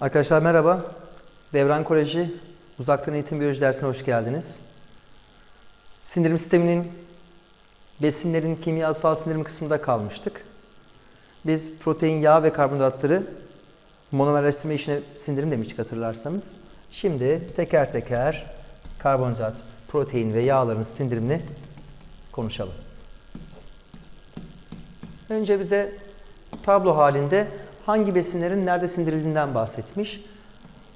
Arkadaşlar merhaba. Devran Koleji Uzaktan Eğitim Biyoloji dersine hoş geldiniz. Sindirim sisteminin besinlerin kimyasal sindirim kısmında kalmıştık. Biz protein, yağ ve karbonhidratları monomerleştirme işine sindirim demiştik hatırlarsanız. Şimdi teker teker karbonhidrat, protein ve yağların sindirimini konuşalım. Önce bize tablo halinde hangi besinlerin nerede sindirildiğinden bahsetmiş.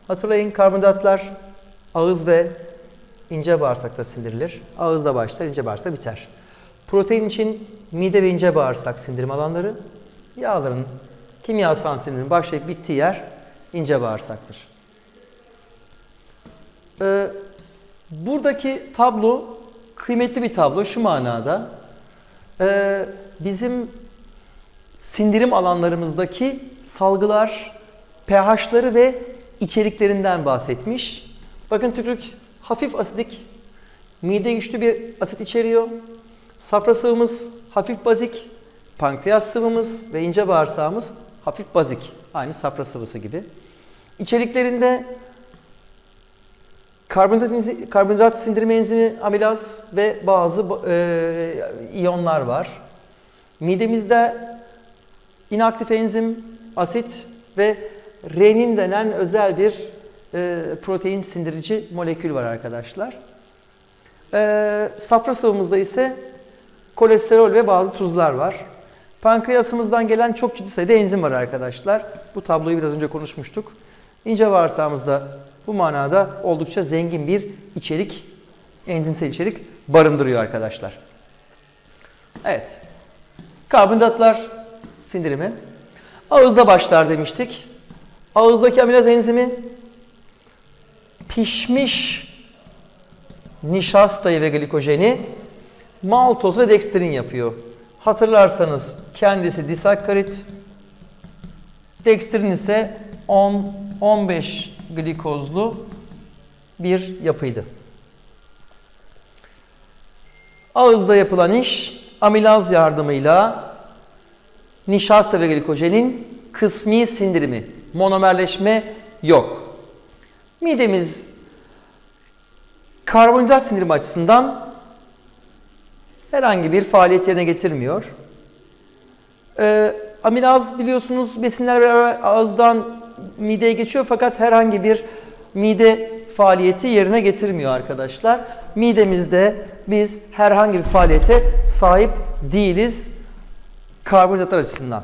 Hatırlayın karbonhidratlar ağız ve ince bağırsakta sindirilir. Ağızda başlar, ince bağırsakta biter. Protein için mide ve ince bağırsak sindirim alanları, yağların kimyasal sindirimin başlayıp bittiği yer ince bağırsaktır. Ee, buradaki tablo kıymetli bir tablo şu manada. Ee, bizim sindirim alanlarımızdaki salgılar, pH'ları ve içeriklerinden bahsetmiş. Bakın tükürük hafif asidik, mide güçlü bir asit içeriyor. Safra sıvımız hafif bazik, pankreas sıvımız ve ince bağırsağımız hafif bazik. Aynı safra sıvısı gibi. İçeriklerinde karbonhidrat, karbonhidrat sindirme enzimi amilaz ve bazı e, iyonlar var. Midemizde inaktif enzim, asit ve renin denen özel bir e, protein sindirici molekül var arkadaşlar. E, safra sıvımızda ise kolesterol ve bazı tuzlar var. Pankreasımızdan gelen çok ciddi sayıda enzim var arkadaşlar. Bu tabloyu biraz önce konuşmuştuk. İnce bağırsağımızda bu manada oldukça zengin bir içerik, enzimsel içerik barındırıyor arkadaşlar. Evet. Karbonhidratlar sindirimi. Ağızda başlar demiştik. Ağızdaki amilaz enzimi pişmiş nişastayı ve glikojeni maltoz ve dekstrin yapıyor. Hatırlarsanız kendisi disakkarit, dekstrin ise 10-15 glikozlu bir yapıydı. Ağızda yapılan iş amilaz yardımıyla nişasta ve glikojenin kısmi sindirimi, monomerleşme yok. Midemiz karbonhidrat sindirimi açısından herhangi bir faaliyet yerine getirmiyor. Ee, amilaz biliyorsunuz besinler beraber ağızdan mideye geçiyor fakat herhangi bir mide faaliyeti yerine getirmiyor arkadaşlar. Midemizde biz herhangi bir faaliyete sahip değiliz karbonhidratlar açısından.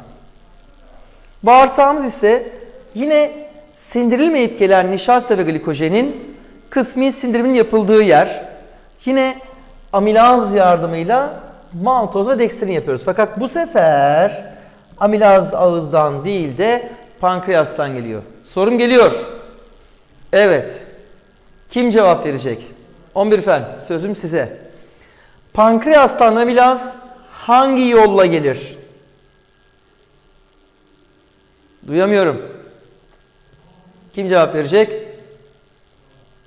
Bağırsağımız ise yine sindirilmeyip gelen nişasta ve glikojenin kısmi sindirimin yapıldığı yer. Yine amilaz yardımıyla maltoz ve dekstrin yapıyoruz. Fakat bu sefer amilaz ağızdan değil de pankreastan geliyor. Sorum geliyor. Evet. Kim cevap verecek? 11 fen sözüm size. Pankreastan amilaz hangi yolla gelir? Duyamıyorum. Kim cevap verecek?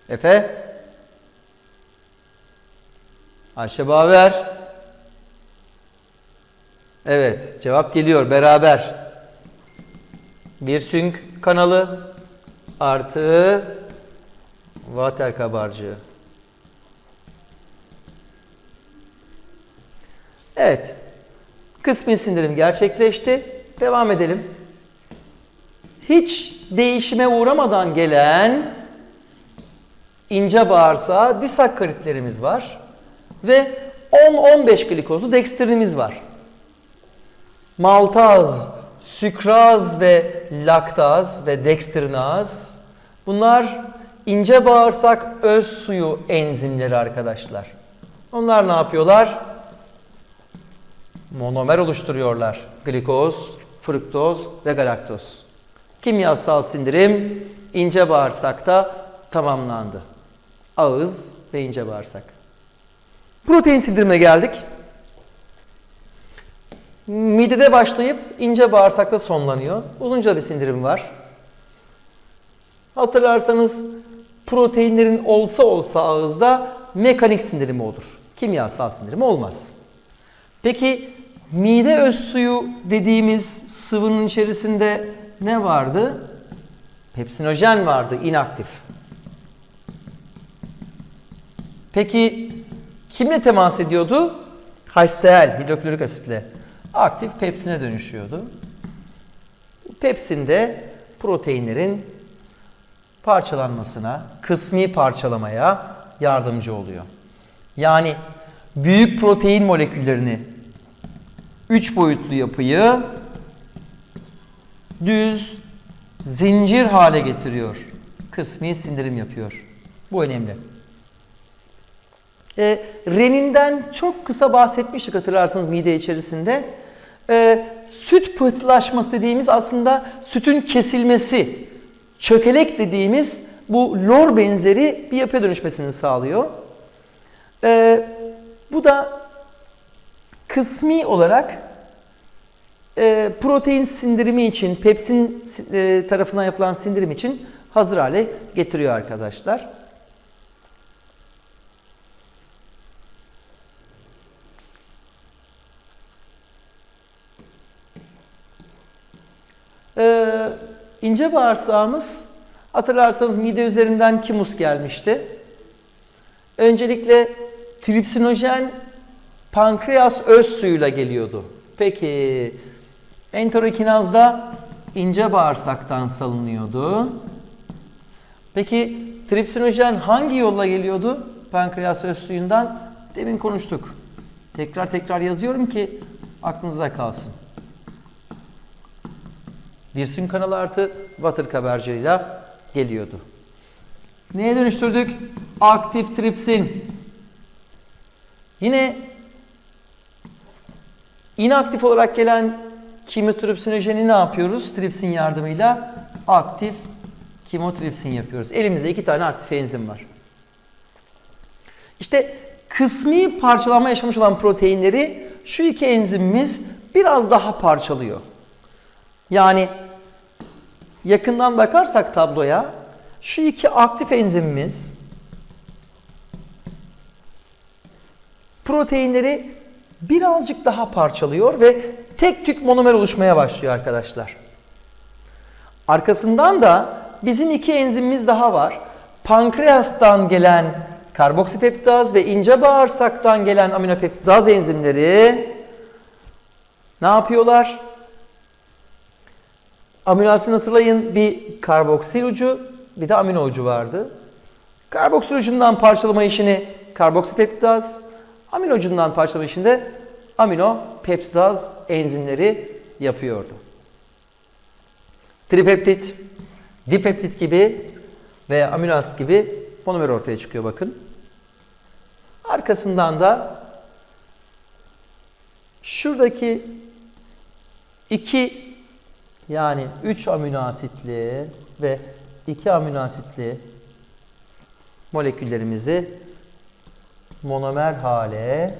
Efe? Ayşe Baver? Evet, cevap geliyor beraber. Bir sünk kanalı artı vater kabarcığı. Evet. Kısmi sindirim gerçekleşti. Devam edelim. Hiç değişime uğramadan gelen ince bağırsağı disakkaritlerimiz var. Ve 10-15 glikozlu dekstrinimiz var. Maltaz, sükraz ve laktaz ve dekstrinaz bunlar ince bağırsak öz suyu enzimleri arkadaşlar. Onlar ne yapıyorlar? Monomer oluşturuyorlar. Glikoz, fruktoz ve galaktoz. Kimyasal sindirim ince bağırsakta tamamlandı. Ağız ve ince bağırsak. Protein sindirime geldik. Midede başlayıp ince bağırsakta sonlanıyor. Uzunca bir sindirim var. Hatırlarsanız proteinlerin olsa olsa ağızda mekanik sindirimi olur. Kimyasal sindirimi olmaz. Peki mide öz suyu dediğimiz sıvının içerisinde ne vardı? Pepsinojen vardı, inaktif. Peki kimle temas ediyordu? HCl, hidroklorik asitle. Aktif pepsine dönüşüyordu. Pepsin de proteinlerin parçalanmasına, kısmi parçalamaya yardımcı oluyor. Yani büyük protein moleküllerini üç boyutlu yapıyı düz zincir hale getiriyor. Kısmi sindirim yapıyor. Bu önemli. E, reninden çok kısa bahsetmiştik hatırlarsanız mide içerisinde. E, süt pıhtılaşması dediğimiz aslında sütün kesilmesi, çökelek dediğimiz bu lor benzeri bir yapıya dönüşmesini sağlıyor. E, bu da kısmi olarak e, protein sindirimi için, pepsin e, tarafından yapılan sindirim için hazır hale getiriyor arkadaşlar. Ee, ince bağırsağımız hatırlarsanız mide üzerinden kimus gelmişti. Öncelikle tripsinojen pankreas öz suyuyla geliyordu. Peki enterokinazda ince bağırsaktan salınıyordu. Peki tripsinojen hangi yolla geliyordu? Pankreas öz suyundan demin konuştuk. Tekrar tekrar yazıyorum ki aklınızda kalsın. Virsün kanalı artı water kabarcığıyla geliyordu. Neye dönüştürdük? Aktif tripsin. Yine inaktif olarak gelen kimotripsinojeni ne yapıyoruz? Tripsin yardımıyla aktif kimotripsin yapıyoruz. Elimizde iki tane aktif enzim var. İşte kısmi parçalanma yaşamış olan proteinleri şu iki enzimimiz biraz daha parçalıyor. Yani yakından bakarsak tabloya şu iki aktif enzimimiz proteinleri birazcık daha parçalıyor ve tek tük monomer oluşmaya başlıyor arkadaşlar. Arkasından da bizim iki enzimimiz daha var. Pankreastan gelen karboksipeptaz ve ince bağırsaktan gelen aminopeptaz enzimleri ne yapıyorlar? Amino hatırlayın bir karboksil ucu bir de amino ucu vardı. Karboksil ucundan parçalama işini karboksipeptaz, amino ucundan parçalama işini de amino peptidaz enzimleri yapıyordu. Tripeptit, dipeptit gibi ve amino asit gibi monomer ortaya çıkıyor bakın. Arkasından da şuradaki iki yani 3 amino asitli ve 2 amino asitli moleküllerimizi monomer hale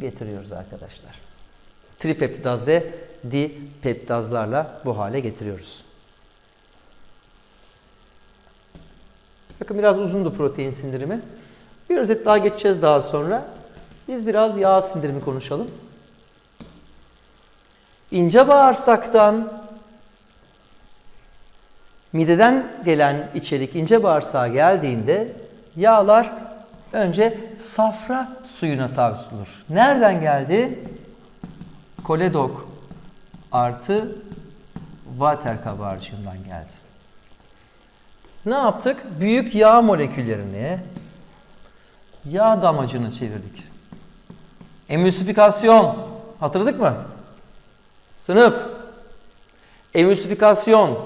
getiriyoruz arkadaşlar. Tripeptidaz ve dipeptidazlarla bu hale getiriyoruz. Bakın biraz uzundu protein sindirimi. Bir özet daha geçeceğiz daha sonra. Biz biraz yağ sindirimi konuşalım. İnce bağırsaktan mideden gelen içerik ince bağırsağa geldiğinde yağlar önce safra suyuna tabi tutulur. Nereden geldi? Koledok artı water kabarcığından geldi. Ne yaptık? Büyük yağ moleküllerini yağ damacını çevirdik. Emülsifikasyon hatırladık mı? Sınıf. Emülsifikasyon.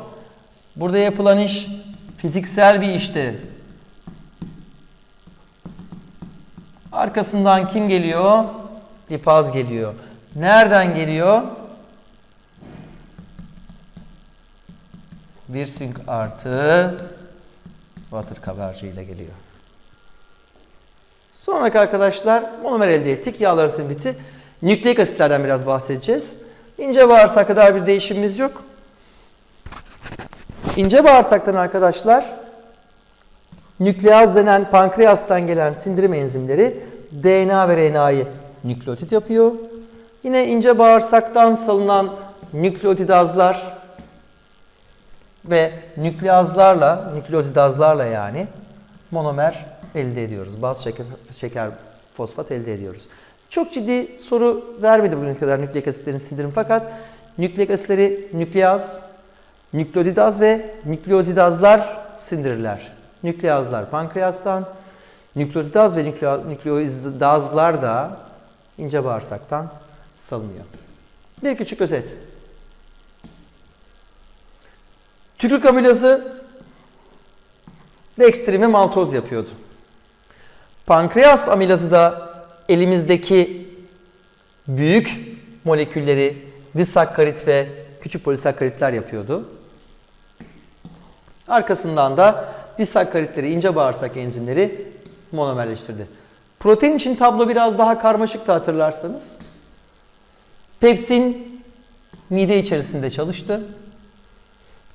Burada yapılan iş fiziksel bir işti. Arkasından kim geliyor? Lipaz geliyor. Nereden geliyor? Bir sünk artı water kabarcığıyla geliyor. Sonraki arkadaşlar monomer elde ettik. Yağlar simbiti. Nükleik asitlerden biraz bahsedeceğiz. İnce bağırsak kadar bir değişimimiz yok. İnce bağırsaktan arkadaşlar nükleaz denen pankreastan gelen sindirim enzimleri DNA ve RNA'yı nükleotit yapıyor. Yine ince bağırsaktan salınan nükleotidazlar ve nükleazlarla, nükleozidazlarla yani monomer elde ediyoruz. Baz şeker, şeker fosfat elde ediyoruz. Çok ciddi soru vermedi bugüne kadar nükleik asitlerin sindirimi fakat nükleik asitleri nükleaz, nükleodidaz ve nükleozidazlar sindirirler. Nükleazlar pankreastan, nükleodidaz ve nükle- nükleozidazlar da ince bağırsaktan salınıyor. Bir küçük özet. Tükürük amilazı dextrimi maltoz yapıyordu. Pankreas amilazı da elimizdeki büyük molekülleri disakkarit ve küçük polisakkaritler yapıyordu. Arkasından da disakkaritleri, ince bağırsak enzimleri monomerleştirdi. Protein için tablo biraz daha karmaşıktı hatırlarsanız. Pepsin mide içerisinde çalıştı.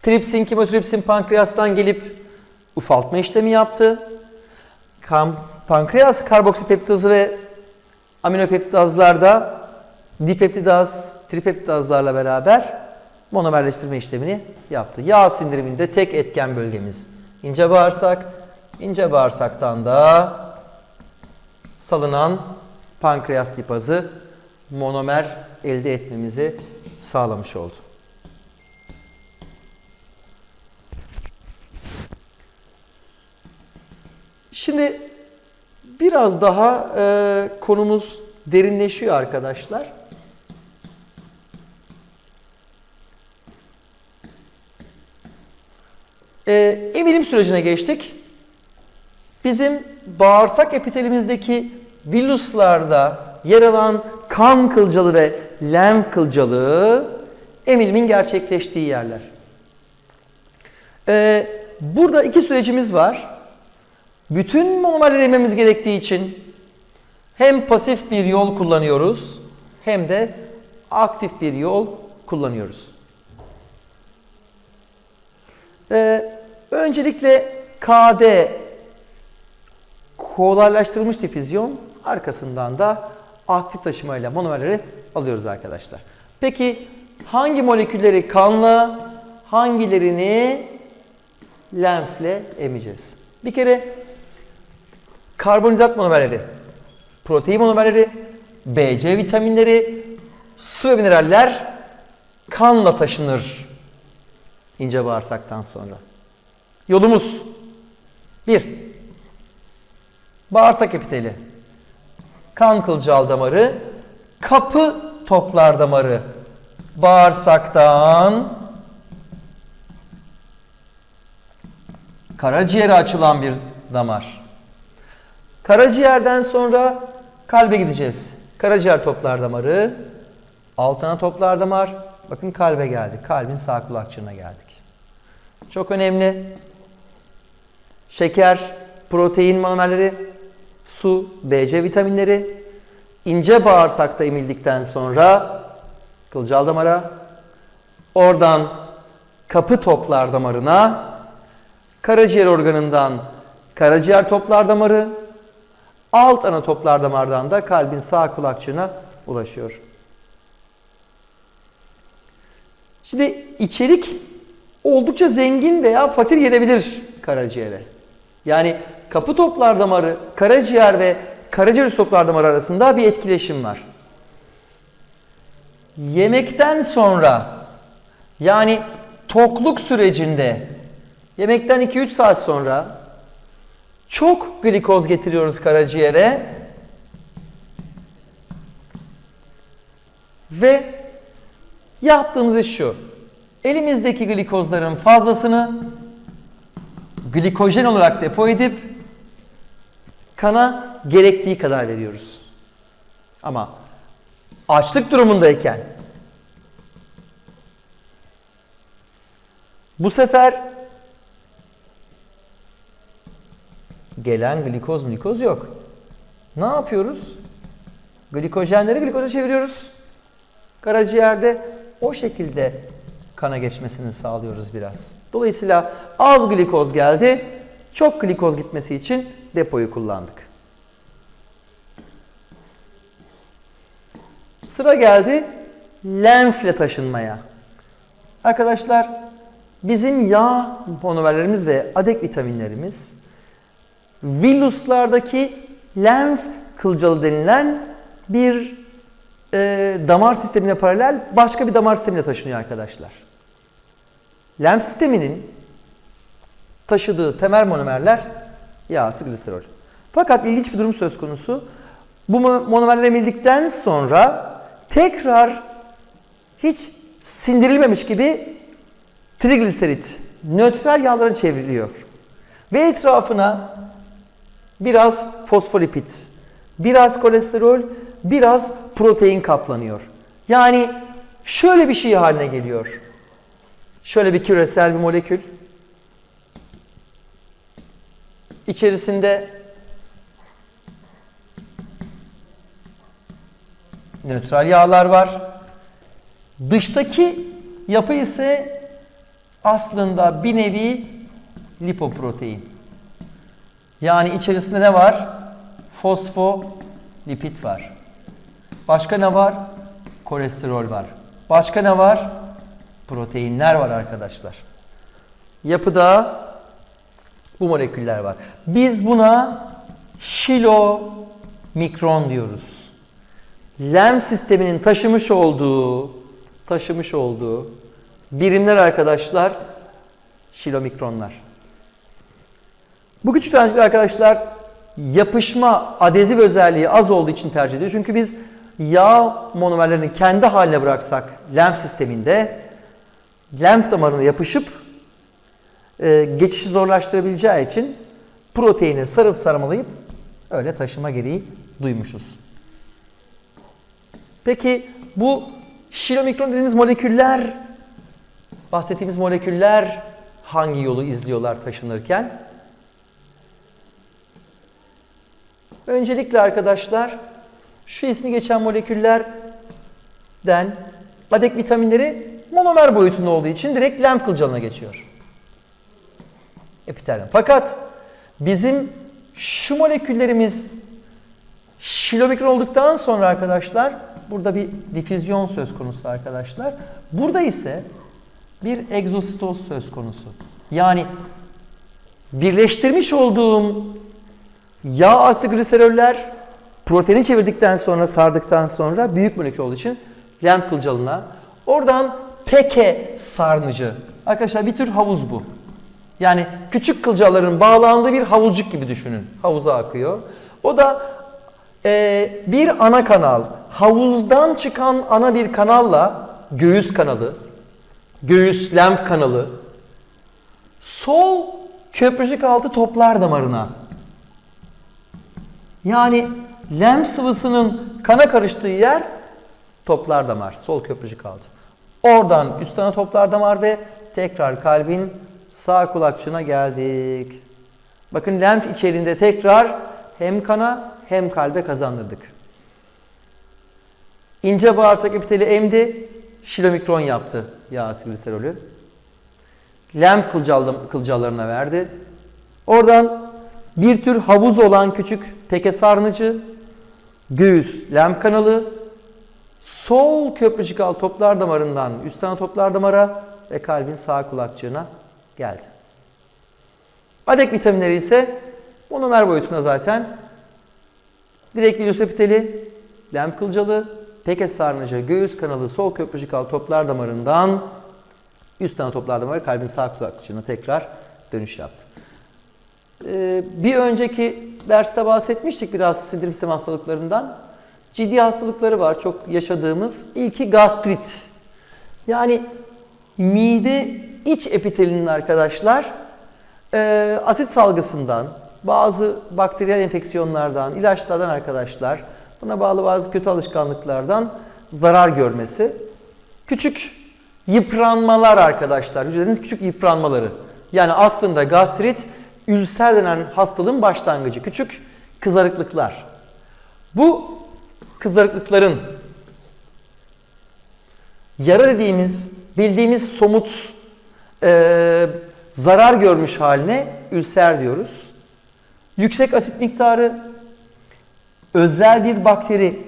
Tripsin, kimotripsin pankreastan gelip ufaltma işlemi yaptı. Pankreas karboksipeptazı ve aminopeptazlarda dipeptidaz, tripeptidazlarla beraber monomerleştirme işlemini yaptı. Yağ sindiriminde tek etken bölgemiz ince bağırsak. İnce bağırsaktan da salınan pankreas lipazı monomer elde etmemizi sağlamış oldu. Şimdi biraz daha e, konumuz derinleşiyor arkadaşlar. E, emilim sürecine geçtik. Bizim bağırsak epitelimizdeki villuslarda yer alan kan kılcalı ve lenf kılcalı emilimin gerçekleştiği yerler. E, burada iki sürecimiz var. Bütün monomerleri emmemiz gerektiği için hem pasif bir yol kullanıyoruz hem de aktif bir yol kullanıyoruz. Ee, öncelikle KD kolaylaştırılmış difüzyon arkasından da aktif taşımayla monomerleri alıyoruz arkadaşlar. Peki hangi molekülleri kanla hangilerini lenfle emeceğiz? Bir kere karbonhidrat monomerleri, protein monomerleri, BC vitaminleri, su ve mineraller kanla taşınır ince bağırsaktan sonra. Yolumuz 1. Bağırsak epiteli, kan kılcal damarı, kapı toplar damarı bağırsaktan karaciğere açılan bir damar. Karaciğerden sonra kalbe gideceğiz. Karaciğer toplar damarı, altına toplar damar. Bakın kalbe geldik. Kalbin sağ kulakçığına geldik. Çok önemli. Şeker, protein monomerleri, su, BC vitaminleri, ince bağırsakta emildikten sonra kılcal damara, oradan kapı toplar damarına, karaciğer organından karaciğer toplar damarı, alt ana toplar damardan da kalbin sağ kulakçığına ulaşıyor. Şimdi içerik oldukça zengin veya fakir gelebilir karaciğere. Yani kapı toplar damarı, karaciğer ve karaciğer üst toplar damarı arasında bir etkileşim var. Yemekten sonra yani tokluk sürecinde yemekten 2-3 saat sonra çok glikoz getiriyoruz karaciğere ve yaptığımız iş şu. Elimizdeki glikozların fazlasını glikojen olarak depo edip kana gerektiği kadar veriyoruz. Ama açlık durumundayken bu sefer gelen glikoz glikoz yok. Ne yapıyoruz? Glikojenleri glikoza çeviriyoruz. Karaciğerde o şekilde kana geçmesini sağlıyoruz biraz. Dolayısıyla az glikoz geldi. Çok glikoz gitmesi için depoyu kullandık. Sıra geldi lenfle taşınmaya. Arkadaşlar bizim yağ monomerlerimiz ve adek vitaminlerimiz villuslardaki lenf kılcalı denilen bir e, damar sistemine paralel başka bir damar sistemine taşınıyor arkadaşlar. Lenf sisteminin taşıdığı temel monomerler yağ gliserol. Fakat ilginç bir durum söz konusu. Bu mo- monomerler emildikten sonra tekrar hiç sindirilmemiş gibi trigliserit nötral yağlara çevriliyor. Ve etrafına biraz fosfolipid, biraz kolesterol, biraz protein kaplanıyor. Yani şöyle bir şey haline geliyor. Şöyle bir küresel bir molekül. İçerisinde nötral yağlar var. Dıştaki yapı ise aslında bir nevi lipoprotein. Yani içerisinde ne var? Fosfolipid var. Başka ne var? Kolesterol var. Başka ne var? Proteinler var arkadaşlar. Yapıda bu moleküller var. Biz buna şilomikron diyoruz. Lem sisteminin taşımış olduğu taşımış olduğu birimler arkadaşlar şilomikronlar. Bu küçük tanecikler arkadaşlar yapışma, adezif özelliği az olduğu için tercih ediyor. Çünkü biz yağ monomerlerini kendi haline bıraksak lenf sisteminde lenf damarına yapışıp e, geçişi zorlaştırabileceği için proteini sarıp sarmalayıp öyle taşıma gereği duymuşuz. Peki bu şilomikron dediğimiz moleküller, bahsettiğimiz moleküller hangi yolu izliyorlar taşınırken? Öncelikle arkadaşlar şu ismi geçen moleküllerden adek vitaminleri monomer boyutunda olduğu için direkt lenf kılcalına geçiyor. Epitelden. Fakat bizim şu moleküllerimiz şilomikron olduktan sonra arkadaşlar burada bir difüzyon söz konusu arkadaşlar. Burada ise bir egzositoz söz konusu. Yani birleştirmiş olduğum yağ aslı gliseroller proteini çevirdikten sonra sardıktan sonra büyük molekül olduğu için lenf kılcalına oradan peke sarnıcı. Arkadaşlar bir tür havuz bu. Yani küçük kılcalların bağlandığı bir havuzcuk gibi düşünün. Havuza akıyor. O da e, bir ana kanal. Havuzdan çıkan ana bir kanalla göğüs kanalı, göğüs lenf kanalı, sol köprücük altı toplar damarına. Yani lenf sıvısının kana karıştığı yer toplar damar, sol köprücük altı. Oradan üst ana toplar damar ve tekrar kalbin sağ kulakçığına geldik. Bakın lenf içeriğinde tekrar hem kana hem kalbe kazandırdık. İnce bağırsak epiteli emdi, şilomikron yaptı yağ gliserolü. Lenf kılcal, kılcallarına verdi. Oradan bir tür havuz olan küçük peke sarnıcı, göğüs lenf kanalı, sol köprücük alt toplar damarından üst ana toplar damara ve kalbin sağ kulakçığına geldi. Adek vitaminleri ise monomer boyutunda zaten. Direkt virüs epiteli, lenf kılcalı, peke sarnıcı, göğüs kanalı, sol köprücük alt toplar damarından üst ana toplar damarı kalbin sağ kulakçığına tekrar dönüş yaptı. Ee, bir önceki derste bahsetmiştik biraz sindirim sistemi hastalıklarından. Ciddi hastalıkları var çok yaşadığımız. İlki gastrit. Yani mide iç epitelinin arkadaşlar e, asit salgısından, bazı bakteriyel enfeksiyonlardan, ilaçlardan arkadaşlar, buna bağlı bazı kötü alışkanlıklardan zarar görmesi. Küçük yıpranmalar arkadaşlar, hücrelerin küçük yıpranmaları. Yani aslında gastrit ülser denen hastalığın başlangıcı. Küçük kızarıklıklar. Bu kızarıklıkların yara dediğimiz, bildiğimiz somut e, zarar görmüş haline ülser diyoruz. Yüksek asit miktarı, özel bir bakteri,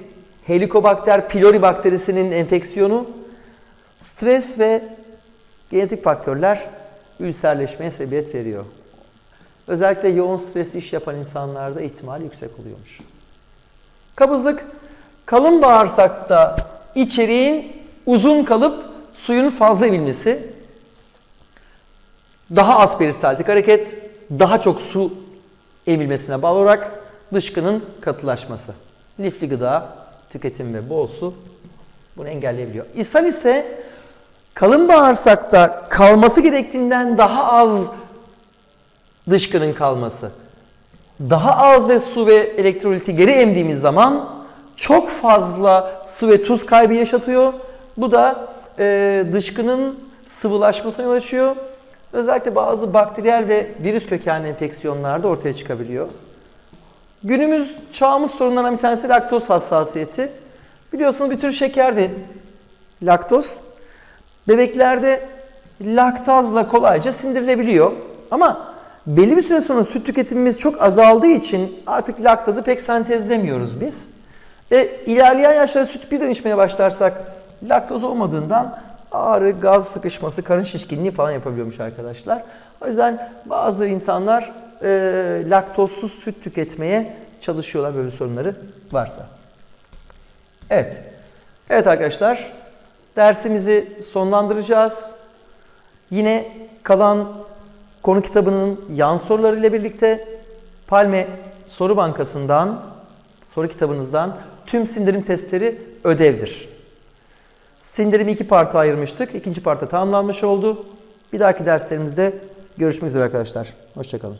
Helicobacter pylori bakterisinin enfeksiyonu, stres ve genetik faktörler ülserleşmeye sebebiyet veriyor. Özellikle yoğun stresli iş yapan insanlarda ihtimal yüksek oluyormuş. Kabızlık, kalın bağırsakta içeriğin uzun kalıp suyun fazla emilmesi, daha az peristaltik hareket, daha çok su emilmesine bağlı olarak dışkının katılaşması. Lifli gıda, tüketim ve bol su bunu engelleyebiliyor. İshal ise kalın bağırsakta kalması gerektiğinden daha az dışkının kalması. Daha az ve su ve elektroliti geri emdiğimiz zaman çok fazla su ve tuz kaybı yaşatıyor. Bu da e, dışkının sıvılaşmasına yol açıyor. Özellikle bazı bakteriyel ve virüs kökenli enfeksiyonlarda ortaya çıkabiliyor. Günümüz çağımız sorunlarından bir tanesi laktoz hassasiyeti. Biliyorsunuz bir tür şekerdi laktoz. Bebeklerde laktazla kolayca sindirilebiliyor. Ama belli bir süre sonra süt tüketimimiz çok azaldığı için artık laktazı pek sentezlemiyoruz biz. E, ilerleyen yaşlarda süt birden içmeye başlarsak laktoz olmadığından ağrı, gaz sıkışması, karın şişkinliği falan yapabiliyormuş arkadaşlar. O yüzden bazı insanlar e, laktozsuz süt tüketmeye çalışıyorlar böyle sorunları varsa. Evet. Evet arkadaşlar. Dersimizi sonlandıracağız. Yine kalan konu kitabının yan sorularıyla birlikte Palme Soru Bankası'ndan, soru kitabınızdan tüm sindirim testleri ödevdir. Sindirimi iki parta ayırmıştık. İkinci parta tamamlanmış oldu. Bir dahaki derslerimizde görüşmek üzere arkadaşlar. Hoşçakalın.